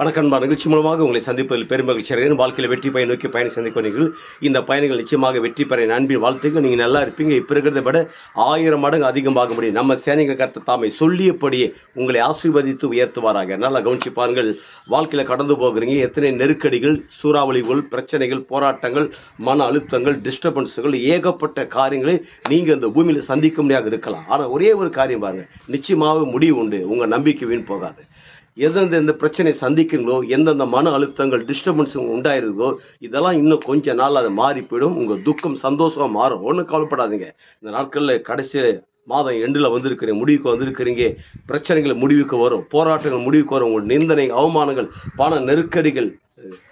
வணக்கம்பா நிகழ்ச்சி மூலமாக உங்களை சந்திப்பதில் பெருமகிழ்ச்சி அடைகிறேன். வாழ்க்கையில் வெற்றி பயன் நோக்கி பயணம் சந்திக்கிறீர்கள் இந்த பயணங்கள் நிச்சயமாக வெற்றி பெற என் அன்பின் வாழ்த்துக்கள். நீங்கள் நல்லா இருப்பீங்க. இப்போ இருக்கிறத விட ஆயிரம் மடங்கு அதிகமாக முடியும். நம்ம சேனைகள் கருத்த தாமை சொல்லியபடியே உங்களை ஆசீர்வதித்து உயர்த்துவாராக. நல்லா கவனிச்சு பாருங்கள். வாழ்க்கையில் கடந்து போகிறீங்க. எத்தனை நெருக்கடிகள் சூறாவளிகள் பிரச்சனைகள் போராட்டங்கள் மன அழுத்தங்கள் டிஸ்டர்பன்ஸுகள் ஏகப்பட்ட காரியங்களை நீங்கள் இந்த பூமியில் சந்திக்க முடியாத இருக்கலாம். ஆனால் ஒரே ஒரு காரியம் பாருங்கள் நிச்சயமாக முடிவு உண்டு. உங்கள் நம்பிக்கை வீண் போகாது. எந்தெந்த எந்த பிரச்சனை சந்திக்கிறீங்களோ எந்தெந்த மன அழுத்தங்கள் டிஸ்டர்பன்ஸ் உண்டாயிருதோ இதெல்லாம் இன்னும் கொஞ்ச நாள் அது மாறி போயிடும் உங்கள் துக்கம் சந்தோஷமாக மாறும். ஒன்றும் கவலைப்படாதீங்க. இந்த நாட்களில் கடைசி மாதம் எண்டில் வந்திருக்கிறீங்க முடிவுக்கு வந்திருக்கிறீங்க. பிரச்சனைகள் முடிவுக்கு வரும். போராட்டங்கள் முடிவுக்கு வரும். உங்கள் நிந்தனை அவமானங்கள் பண நெருக்கடிகள்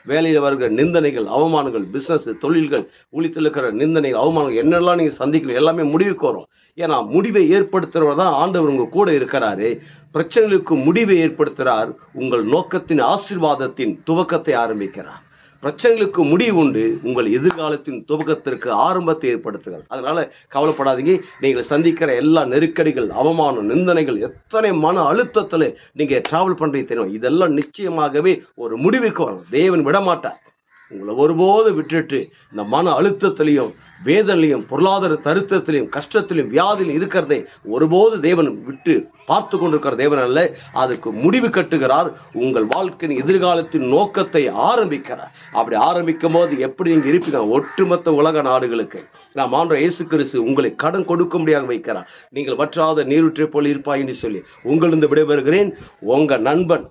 வேலையில் வருகிற நிந்தனைகள் அவமானங்கள் பிஸ்னஸ் தொழில்கள் ஊழியத்தில் இருக்கிற நிந்தனைகள் அவமானங்கள் என்னெல்லாம் நீங்கள் சந்திக்கணும் எல்லாமே முடிவுக்கு வரும். ஏன்னா முடிவை ஏற்படுத்துறவர் தான் ஆண்டவர் உங்க கூட இருக்கிறாரு. பிரச்சனைகளுக்கு முடிவை ஏற்படுத்துகிறார் உங்கள் நோக்கத்தின் ஆசீர்வாதத்தின் துவக்கத்தை ஆரம்பிக்கிறார். பிரச்சனைகளுக்கு முடிவு உண்டு உங்கள் எதிர்காலத்தின் துவக்கத்திற்கு ஆரம்பத்தை ஏற்படுத்துங்கள். அதனால கவலைப்படாதீங்க. நீங்கள் சந்திக்கிற எல்லா நெருக்கடிகள் அவமானம் நிந்தனைகள் எத்தனை மன அழுத்தத்தில் நீங்கள் டிராவல் பண்ணுறீங்க தெரியும்? இதெல்லாம் நிச்சயமாகவே ஒரு முடிவுக்கு வரும் தேவன் விடமாட்டார். உங்களை ஒருபோது விட்டுட்டு இந்த மன அழுத்தத்திலையும் வேதனையும் பொருளாதார தருத்தத்திலையும் கஷ்டத்திலையும் வியாதியிலும் இருக்கிறதை ஒருபோது தேவன் விட்டு பார்த்து கொண்டிருக்கிற தேவன் அல்ல. அதுக்கு முடிவு கட்டுகிறார். உங்கள் வாழ்க்கையின் எதிர்காலத்தின் நோக்கத்தை ஆரம்பிக்கிறார். அப்படி ஆரம்பிக்கும் போது எப்படி நீங்கள் இருப்பீங்க? ஒட்டுமொத்த உலக நாடுகளுக்கு. நான் மாண்ட இயேசு கிறிஸ்து உங்களை கடன் கொடுக்க முடியாத வைக்கிறார். நீங்கள் வற்றாத நீருற்றை போல் இருப்பாய் என்று சொல்லி உங்களிருந்து விடைபெறுகிறேன். உங்கள் நண்பன்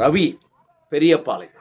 ரவி பெரியபாளையம்